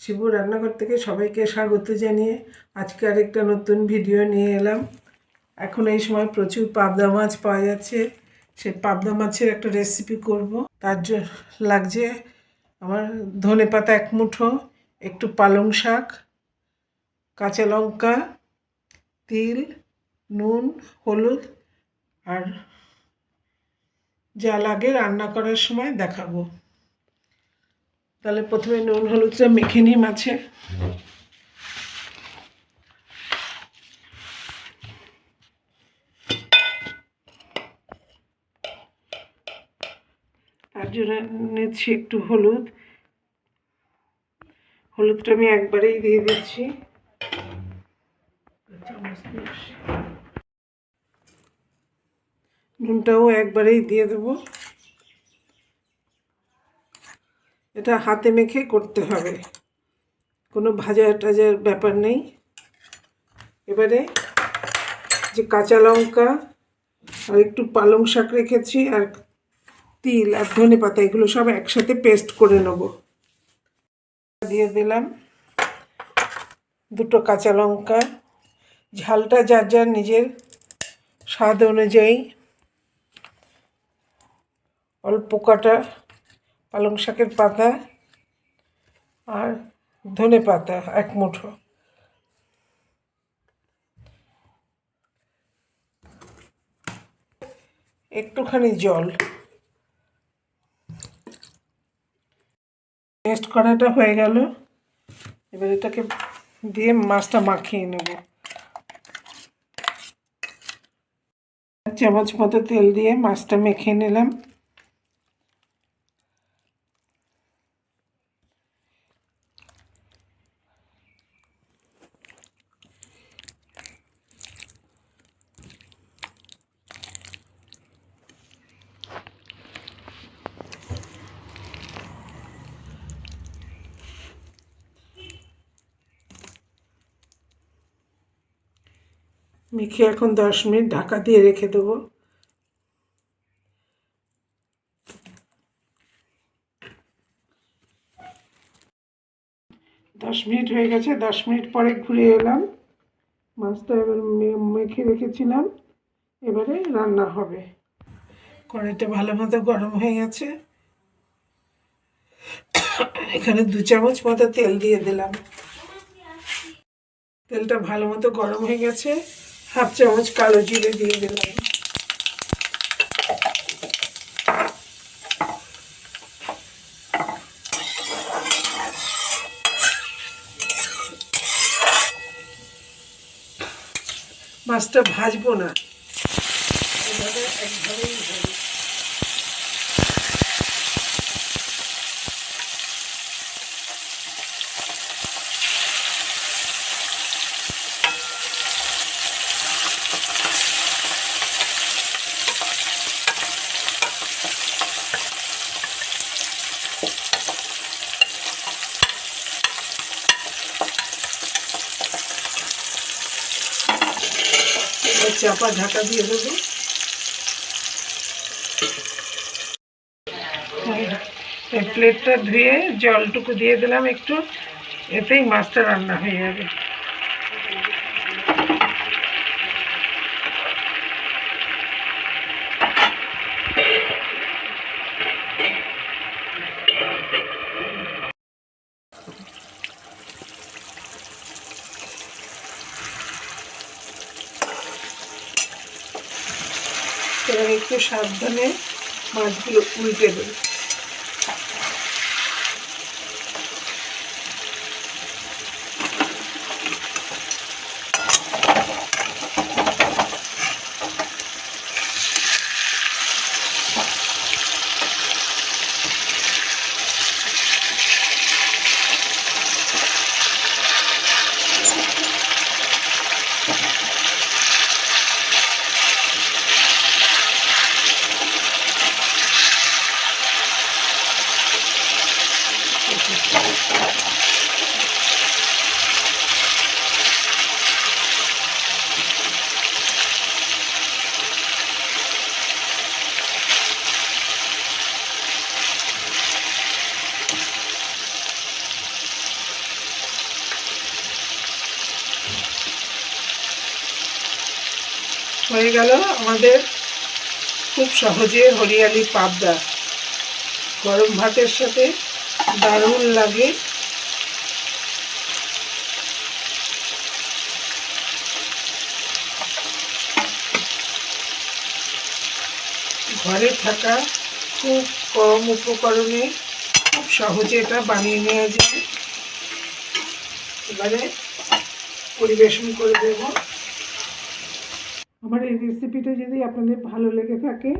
শিবু রান্নাঘর থেকে সবাইকে স্বাগত জানিয়ে আজকে আরেকটা নতুন ভিডিও নিয়ে এলাম। এখন এই সময় প্রচুর পাবদা মাছ পাওয়া যাচ্ছে। সেই পাবদা মাছের একটা রেসিপি করব। তার জন্য লাগছে আমার ধনে পাতা এক মুঠো, একটু পালং শাক, কাঁচা লঙ্কা, তিল, নুন, হলুদ আর যা লাগে রান্না করার সময় দেখাবো। তাহলে প্রথমে নুন হলুদটা মেখে নিই মাছে। তার জন্য নিচ্ছি একটু হলুদ। হলুদটা আমি একবারেই দিয়ে দিচ্ছি। নুনটাও একবারেই দিয়ে দেবো। এটা হাতে মেখে করতে হবে। কোনো ভাজা টাজার ব্যাপার নেই। এবারে যে কাঁচা লঙ্কা আর একটু পালং শাক রেখেছি আর তিল আর ধনে পাতা, এগুলো সব একসাথে পেস্ট করে নেব। দিয়ে দিলাম দুটো কাঁচা লঙ্কা। ঝালটা যার যার নিজের স্বাদ অনুযায়ী অল্প কাটা পালং শাকের পাতা আর ধনে পাতা, এক মুঠো। একটুখানি জল। পেস্ট করাটা হয়ে গেল। এবার এটাকে দিয়ে মাছটা মাখিয়ে নেব। চামচ মতো তেল দিয়ে মাছটা মেখে নিলাম। মেখে এখন দশ মিনিট ঢাকা দিয়ে রেখে দেবো। দশ মিনিট হয়ে গেছে, দশ মিনিট পরে ঘুরে এলাম। মাছটা এবার মেখে রেখেছিলাম। এবারে রান্না হবে। কড়াইটা ভালো মতো গরম হয়ে গেছে। এখানে দু চামচ মতো তেল দিয়ে দিলাম। তেলটা ভালো মতো গরম হয়ে গেছে। হাফ চামচ কালো জিরে দিয়ে দিলাম। মাছটা ভাজবো না। এভাবে একভাবেই চাপা ঢাকা দিয়ে দেবো। প্লেটটা ধুয়ে জলটুকু দিয়ে দিলাম একটু। এতেই মাছটা রান্না হয়ে যাবে। এবার একটু সাবধানে মাছগুলো উল্টে দেবে। হয়ে গেল আমাদের খুব সহজে হরিয়ালি পাবদা। গরম ভাতের সাথে দারুণ লাগে। ঘরে থাকা খুব কম উপকরণে খুব সহজে এটা বানিয়ে নেওয়া যায়। এবারে পরিবেশন করে দেব। আমার এই রেসিপিটা যদি আপনাদের ভালো লেগে থাকে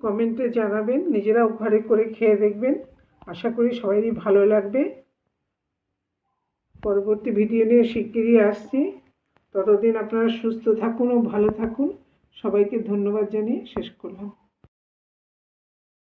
কমেন্টে জানাবেন, নিজেরাও ঘরে করে খেয়ে দেখবেন। আশা করি সবারই ভালো লাগবে। পরবর্তী ভিডিও নিয়ে শিগগিরই আসছি। ততদিন আপনারা সুস্থ থাকুন ও ভালো থাকুন। সবাইকে ধন্যবাদ জানিয়ে শেষ করলাম।